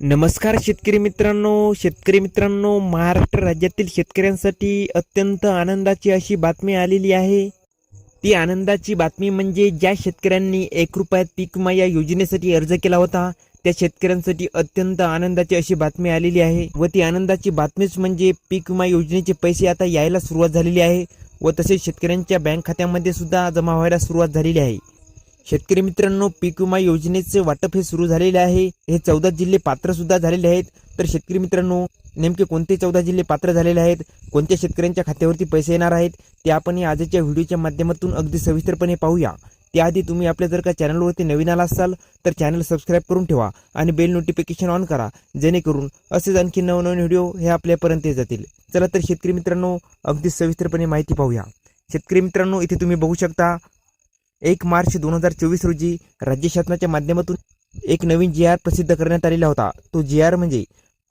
नमस्कार शेतकरी मित्रांनो शेतकरी मित्रांनो महाराष्ट्र राज्यातील शेतकऱ्यांसाठी अत्यंत आनंदाची अशी बातमी आलेली आहे. ती आनंदाची बातमी म्हणजे ज्या शेतकऱ्यांनी एक रुपयात पीक विमा या योजनेसाठी अर्ज केला होता त्या शेतकऱ्यांसाठी अत्यंत आनंदाची अशी बातमी आलेली आहे व ती आनंदाची बातमीच म्हणजे पीक विमा योजनेचे पैसे आता यायला सुरुवात झालेली आहे व तसेच शेतकऱ्यांच्या बँक खात्यामध्ये सुद्धा जमा व्हायला सुरुवात झालेली आहे. शेतकरी मित्रांनो पीक विमा योजनेचे वाटप हे सुरू झालेले आहे. हे चौदा जिल्हे पात्र सुद्धा झालेले आहेत. तर शेतकरी मित्रांनो नेमके कोणते चौदा जिल्हे पात्र झालेले आहेत? कोणत्या शेतकऱ्यांच्या खात्यावरती पैसे येणार आहेत? ते आपण या आजच्या व्हिडिओच्या माध्यमातून अगदी सविस्तरपणे पाहूया. त्याआधी तुम्ही आपल्या जर का चॅनलवरती नवीन आला असाल तर चॅनल सबस्क्राईब करून ठेवा आणि बेल नोटिफिकेशन ऑन करा जेणेकरून असेच आणखी नवनवीन व्हिडिओ हे आपल्यापर्यंत जातील. चला तर शेतकरी मित्रांनो अगदी सविस्तरपणे माहिती पाहूया. शेतकरी मित्रांनो इथे तुम्ही बघू शकता एक मार्च दोन हजार चोवीस रोजी राज्य शासनाच्या माध्यमातून एक नवीन जी आर प्रसिद्ध करण्यात आलेला होता. तो जी आर म्हणजे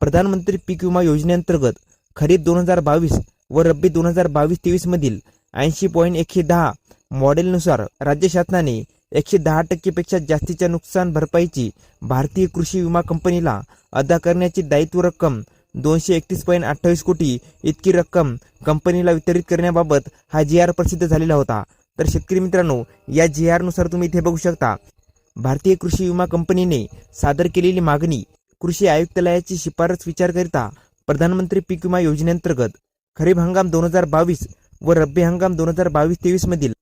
प्रधानमंत्री पीक विमा योजनेअंतर्गत खरीप दोन हजार बावीस व रब्बी दोन हजार बावीस तेवीस मधील ऐंशी पॉईंट एकशे दहा मॉडेलनुसार राज्य शासनाने एकशे दहा टक्केपेक्षा जास्तीच्या नुकसान भरपाईची भारतीय कृषी विमा कंपनीला अदा करण्याची दायित्व रक्कम दोनशे एकतीस पॉईंट अठ्ठावीस कोटी इतकी रक्कम कंपनीला वितरित करण्याबाबत हा जी आर प्रसिद्ध झालेला होता. तर शेतकरी मित्रांनो या जी आरनुसार तुम्ही इथे बघू शकता. भारतीय कृषी विमा कंपनीने सादर केलेली मागणी कृषी आयुक्तालयाची शिफारस विचारकरिता प्रधानमंत्री पीक विमा योजनेअंतर्गत खरीप हंगाम दोन हजार बावीस व रब्बी हंगाम दोन हजार बावीस तेवीस मधील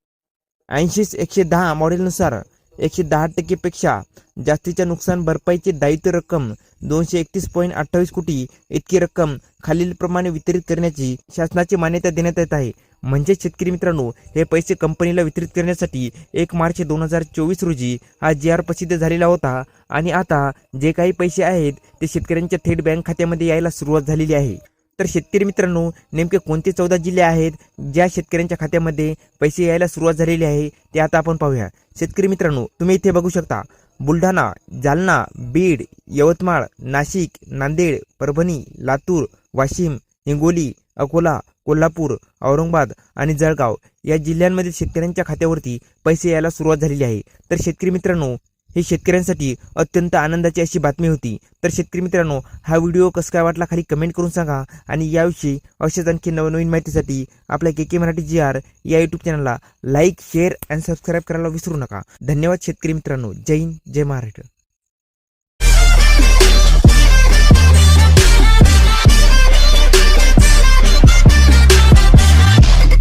ऐंशी एकशे दहा मॉडेलनुसार एकशे दहा टक्केपेक्षा जास्तीच्या नुकसान भरपाईची दायित्व रक्कम दोनशे एकतीस पॉईंट अठ्ठावीस कोटी इतकी रक्कम खालीलप्रमाणे वितरित करण्याची शासनाची मान्यता देण्यात येत आहे. म्हणजे शेतकरी मित्रांनो हे पैसे कंपनीला वितरित करण्यासाठी एक मार्च दोन हजार चोवीस रोजी हा जी आर प्रसिद्ध झालेला होता आणि आता जे काही पैसे आहेत ते शेतकऱ्यांच्या थेट बँक खात्यामध्ये यायला सुरुवात झालेली आहे. तर शेतकरी मित्रांनो नेमके कोणते चौदा जिल्हे आहेत ज्या शेतकऱ्यांच्या खात्यामध्ये पैसे यायला सुरुवात झालेली आहे ते आता आपण पाहूया. शेतकरी मित्रांनो तुम्ही इथे बघू शकता. बुलढाणा जालना बीड यवतमाळ नाशिक नांदेड परभणी लातूर वाशिम हिंगोली अकोला कोल्हापूर औरंगाबाद आणि जळगाव या जिल्ह्यांमध्ये शेतकऱ्यांच्या खात्यावरती पैसे यायला सुरुवात झालेली आहे. तर शेतकरी मित्रांनो ही शेतकऱ्यांसाठी अत्यंत आनंदाची अशी बातमी होती. तर शेतकरी मित्रांनो हा व्हिडिओ कसं काय वाटला खाली कमेंट करून सांगा आणि याविषयी अशाच आणखी नवनवीन माहितीसाठी आपल्या K K Marathi G R या यूट्यूब चॅनलला लाईक शेअर आणि सबस्क्राईब करायला विसरू नका. धन्यवाद शेतकरी मित्रांनो. जय हिंद जय महाराष्ट्र.